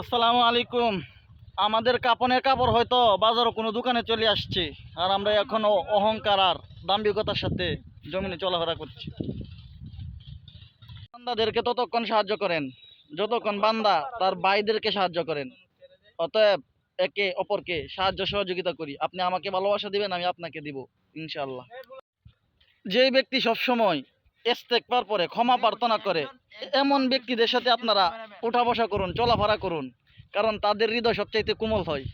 আসসালামু আলাইকুম। আমাদের কাপনের কাপড় হয়তো বাজারও কোনো দোকানে চলে আসছে, আর আমরা এখনও অহংকার আর দাম্ভিকতার সাথে জমিনে চলাফেরা করছি। বান্দাদেরকে ততক্ষণ সাহায্য করেন, যতক্ষণ বান্দা তার ভাইদেরকে সাহায্য করেন। অতএব একে অপরকে সাহায্য সহযোগিতা করি। আপনি আমাকে ভালোবাসা দিবেন, আমি আপনাকে দিব ইনশাল্লাহ যে ব্যক্তি সবসময় ইস্তেকবার পরে ক্ষমা প্রার্থনা করে। এমন ব্যক্তিদের সাথে আপনারা উঠা বসা করুন চলাফেরা করুন কারণ তাদের হৃদয় সবচাইতে কোমল হয়।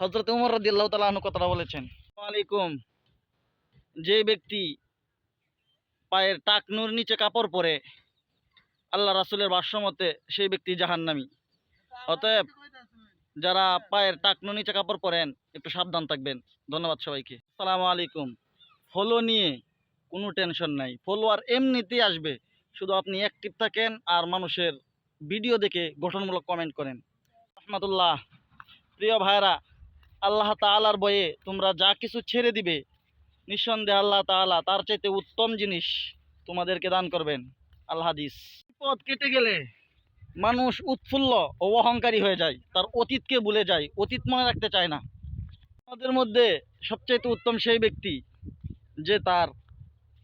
হজরত উমর রদিল্লাহ তালা আনু কথাটা বলেছেন আলাইকুম যে ব্যক্তি পায়ের টাকনুর নিচে কাপড় পরে আল্লাহ রাসুলের ভাষ্যমতে সেই ব্যক্তি জাহান্নামী। অতএব যারা পায়ের টাকনুর নিচে কাপড় পরেন একটু সাবধান থাকবেন। ধন্যবাদ সবাইকে। আসসালামু আলাইকুম। ফলো নিয়ে কোনো টেনশন নাই। ফলোয়ার এমনিতেই আসবে। শুধু আপনি অ্যাক্টিভ থাকেন আর মানুষের ভিডিও দেখে গঠনমূলক কমেন্ট করেন। রহমতুল্লাহ। প্রিয় ভাইরা আল্লাহ তাআলার বয়ে তোমরা যা কিছু ছেড়ে দিবে, নিঃসন্দেহে আল্লাহ তাআলা তার চাইতে উত্তম জিনিস তোমাদেরকে দান করবেন। আল্লাহ হাদিস। পথ কেটে গেলে মানুষ উৎফুল্ল ও অহংকারী হয়ে যায়। তার অতীতকে ভুলে যায়। অতীত মনে রাখতে চায় না। আমাদের মধ্যে সবচাইতে উত্তম সেই ব্যক্তি যে তার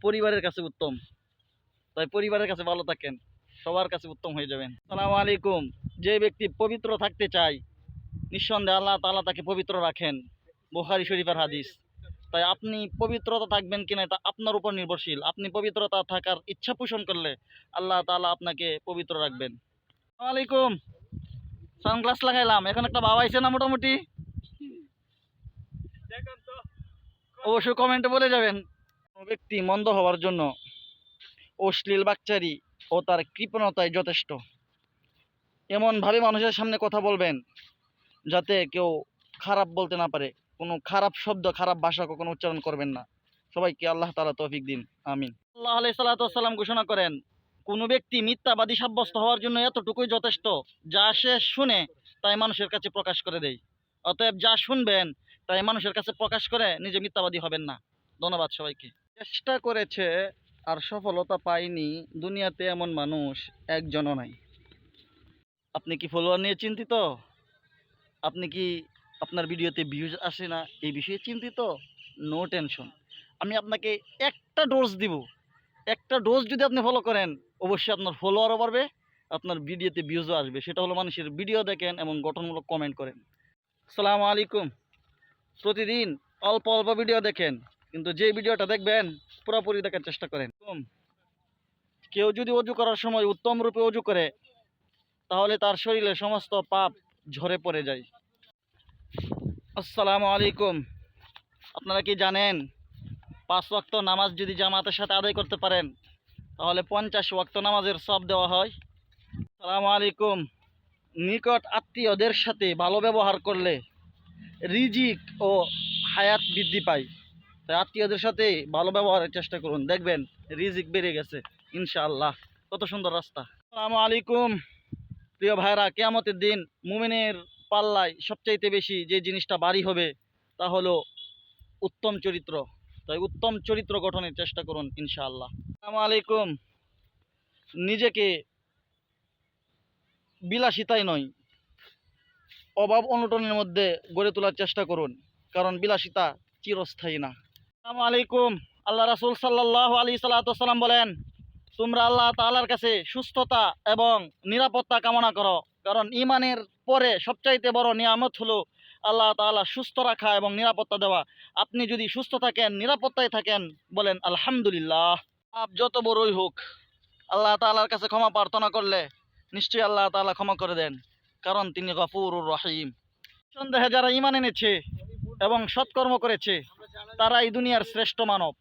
পরিবারের কাছে উত্তম। তাই পরিবারের কাছে ভালো থাকেন। সবার কাছে উত্তম হয়ে যাবেন। সালাম আলাইকুম। যে ব্যক্তি পবিত্র থাকতে চায় নিঃসন্দেহে আল্লাহ তাআলা তাকে পবিত্র রাখেন। বুখারী শরীফের হাদিস। তাই আপনি পবিত্রতা থাকবেন কিনা এটা আপনার উপর নির্ভরশীল। আপনি পবিত্রতা থাকার ইচ্ছা পোষণ করলে আল্লাহ তাআলা আপনাকে পবিত্র রাখবেন। আলাইকুম। সানগ্লাস লাগাইলাম। এখন একটা বাবা আইছে না মোটামুটি? অবশ্যই কমেন্টে বলে যাবেন। কোনো ব্যক্তি মন্দ হওয়ার জন্য অশ্লীল বাচ্চারি ও তার কৃপণতায় যথেষ্ট। এমনভাবে মানুষের সামনে কথা বলবেন যাতে কেউ খারাপ বলতে না পারে। কোনো খারাপ শব্দ, খারাপ ভাষা কখনো উচ্চারণ করবেন না। সবাইকে আল্লাহ তালা তৌফিক দিন। আমিন। আল্লাহ আলাই সাল্লাম ঘোষণা করেন, কোনো ব্যক্তি মিথ্যাবাদী সাব্যস্ত হওয়ার জন্য এতটুকুই যথেষ্ট যা সে শুনে তাই মানুষের কাছে প্রকাশ করে দেয়। অতএব যা শুনবেন তাই মানুষের কাছে প্রকাশ করে নিজে মিথ্যাবাদী হবেন না। ধন্যবাদ সবাইকে। চেষ্টা করেছে আর সফলতা পায়নি দুনিয়াতে এমন মানুষ একজনও নাই। আপনি কি ফলোয়ার নিয়ে চিন্তিত? আপনি কি আপনার ভিডিওতে ভিউজ আসে না? এই বিষয়ে চিন্তিত? নো টেনশন আমি আপনাকে একটা ডোজ দিব। একটা ডোজ যদি আপনি ফলো করেন, অবশ্যই আপনার ফলোয়ারও বাড়বে, আপনার ভিডিওতে ভিউজও আসবে। সেটা হলো মানুষের ভিডিও দেখেন, এবং গঠনমূলক কমেন্ট করেন। আসসালামু আলাইকুম। প্রতিদিন অল্প অল্প ভিডিও দেখেন। কিন্তু যে ভিডিওটা দেখবেন, পুরোপুরি দেখার চেষ্টা করেন। কেউ যদি অজু করার সময় উত্তম রূপে অজু করে, তাহলে তার শরীরে সমস্ত পাপ ঝরে পড়ে যায়। আসসালামু আলাইকুম। আপনারা কি জানেন, পাঁচ ওয়াক্ত নামাজ যদি জামাতের সাথে আদায় করতে পারেন, তাহলে পঞ্চাশ ওয়াক্ত নামাজের সব দেওয়া হয়। আসসালামু আলাইকুম। নিকট আত্মীয়দের সাথে ভালো ব্যবহার করলে রিজিক ও হায়াত বৃদ্ধি পায়। তাই আত্মীয়দের সাথে ভালো ব্যবহারের চেষ্টা করুন। দেখবেন রিজিক বেড়ে গেছে, ইনশাআল্লাহ। কত সুন্দর রাস্তা। আসসালামু আলাইকুম। প্রিয় ভাইরা কেয়ামতের দিন মুমিনের পাল্লায় সবচাইতে বেশি যে জিনিসটা বাড়ি হবে, তা হলো উত্তম চরিত্র। তাই উত্তম চরিত্র গঠনের চেষ্টা করুন, ইনশাআল্লাহ। আসসালামু আলাইকুম। নিজেকে বিলাসিতাই নয়, অভাব অনটনের মধ্যে গড়ে তোলার চেষ্টা করুন, কারণ বিলাসিতা চিরস্থায়ী না। আসসালামু আলাইকুম। আল্লাহ রাসুল সাল্লাহ আলী সাল্লাম বলেন, তোমরা আল্লাহ তাআলার কাছে সুস্থতা এবং নিরাপত্তা কামনা করো, কারণ ইমানের পরে সবচাইতে বড় নিয়ামত হলো আল্লাহ তাআলা সুস্থ রাখা এবং নিরাপত্তা দেওয়া। আপনি যদি সুস্থ থাকেন, নিরাপত্তায় থাকেন বলেন, আলহামদুলিল্লাহ। আপ যত বড়ই হোক, আল্লাহ তাআলার কাছে ক্ষমা প্রার্থনা করলে নিশ্চয়ই আল্লাহ তাআলা ক্ষমা করে দেন, কারণ তিনি গফুরুর রহিম। সন্দেহে যারা ইমান এনেছে এবং সৎকর্ম করেছে তারা এই দুনিয়ার শ্রেষ্ঠ মানব।